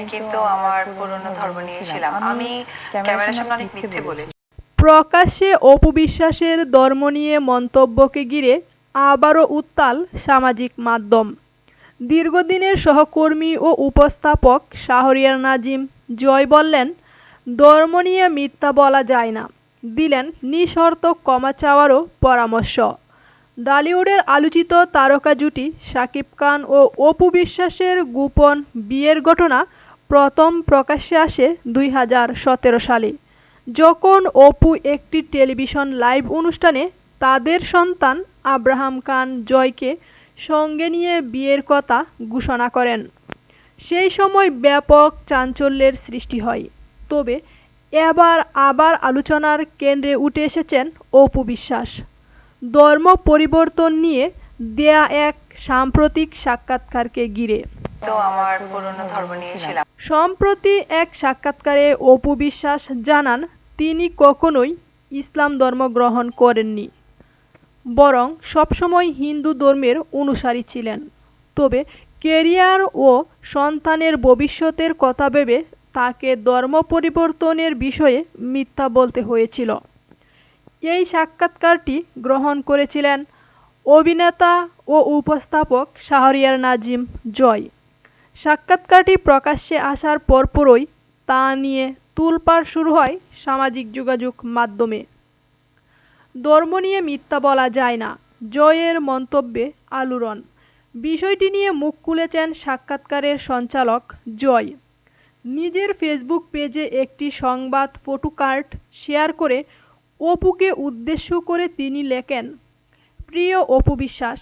আমি কিন্তু আমার পুরনো ধর্ম নিয়ে ছিলাম। আমি ক্যামেরার সামনে অনেক মিথ্যে বলেছি। প্রকাশ্যে অপু বিশ্বাসের ধর্ম নিয়ে মন্তব্যকে ঘিরে আবারও উত্তাল সামাজিক মাধ্যম। দীর্ঘদিনের সহকর্মী ও উপস্থাপক শাহরিয়ার নাজিম জয় বললেন ধর্ম নিয়ে মিথ্যা বলা যায় না। দিলেন নিঃশর্ত ক্ষমা চাওয়ারও পরামর্শ। ডালিউডের আলোচিত তারকা জুটি শাকিব খান ও অপু বিশ্বাসের গোপন বিয়ের ঘটনা প্রথম প্রকাশ্যে আসে দুই হাজার সতেরো সালে। যখন অপু একটি টেলিভিশন লাইভ অনুষ্ঠানে তাদের সন্তান আব্রাহাম খান জয়কে সঙ্গে নিয়ে বিয়ের কথা ঘোষণা করেন। সেই সময় ব্যাপক চাঞ্চল্যের সৃষ্টি হয়। তবে এবার আবার আলোচনার কেন্দ্রে উঠে এসেছেন অপু বিশ্বাস। ধর্ম পরিবর্তন নিয়ে দেয়া এক সাম্প্রতিক সাক্ষাৎকারকে ঘিরে। তো আমার পুরনো ধর্ম নিয়ে ছিলাম সম্প্রতি এক সাক্ষাৎকারে অপু বিশ্বাস জানান, তিনি কখনোই ইসলাম ধর্ম গ্রহণ করেননি, বরং সবসময় হিন্দু ধর্মের অনুসারী ছিলেন। তবে কেরিয়ার ও সন্তানের ভবিষ্যতের কথা ভেবে তাকে ধর্ম পরিবর্তনের বিষয়ে মিথ্যা বলতে হয়েছিল। এই সাক্ষাৎকারটি গ্রহণ করেছিলেন অভিনেতা ও উপস্থাপক শাহরিয়ার নাজিম জয়। সাক্ষাৎকারটি প্রকাশ্যে আসার পরপরই তা নিয়ে তুলপাড় শুরু হয় সামাজিক যোগাযোগ মাধ্যমে। ধর্ম নিয়ে মিথ্যা বলা যায় না, জয়ের মন্তব্যে আলোড়ন। বিষয়টি নিয়ে মুখ খুলেছেন সাক্ষাৎকারের সঞ্চালক জয়। নিজের ফেসবুক পেজে একটি সংবাদ ফটোকার্ড শেয়ার করে অপুকে উদ্দেশ্য করে তিনি লেখেন, প্রিয় অপু বিশ্বাস,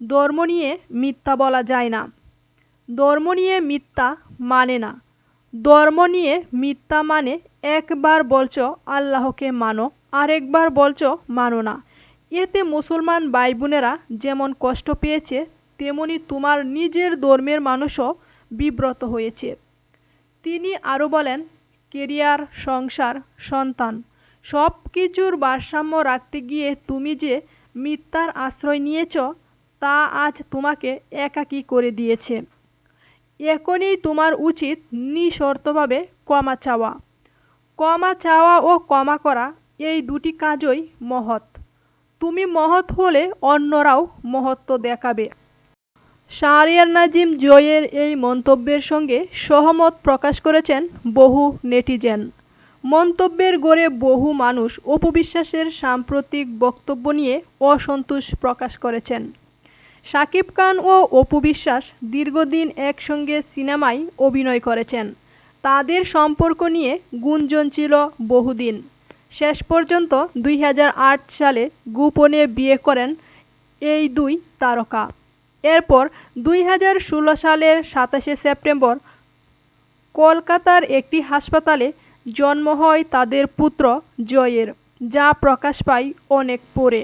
ধর্ম নিয়ে মিথ্যা বলা যায় না। ধর্ম নিয়ে মিথ্যা মানে না। ধর্ম নিয়ে মিথ্যা মানে একবার বলছো আল্লাহকে মানো, আরেকবার বলছো মানো না। এতে মুসলমান ভাই বোনেরা যেমন কষ্ট পেয়েছে, তেমনি তোমার নিজের ধর্মের মানুষও বিব্রত হয়েছে। তিনি আরও বলেন, কেরিয়ার, সংসার, সন্তান সব কিছুর ভারসাম্য রাখতে গিয়ে তুমি যে মিথ্যার আশ্রয় নিয়েছ, তা আজ তোমাকে একাকী করে দিয়েছে। এখনই তোমার উচিত নিঃশর্তভাবে ক্ষমা চাওয়া। ক্ষমা চাওয়া ও ক্ষমা করা এই দুটি কাজই মহৎ। তুমি মহৎ হলে অন্যরাও মহত্ব দেখাবে। শাহরিয়ার নাজিম জয়ের এই মন্তব্যের সঙ্গে সহমত প্রকাশ করেছেন বহু নেটিজেন। মন্তব্যের গড়ে বহু মানুষ অপবিশ্বাসের সাম্প্রতিক বক্তব্য নিয়ে অসন্তোষ প্রকাশ করেছেন। শাকিব খান ও অপু বিশ্বাস দীর্ঘদিন একসঙ্গে সিনেমায় অভিনয় করেছেন। তাদের সম্পর্ক নিয়ে গুঞ্জন ছিল বহুদিন। শেষ পর্যন্ত দুই হাজার আট সালে গোপনে বিয়ে করেন এই দুই তারকা। এরপর দুই হাজার ষোলো সালের সাতাশে সেপ্টেম্বর কলকাতার একটি হাসপাতালে জন্ম হয় তাদের পুত্র জয়ের, যা প্রকাশ পায় অনেক পরে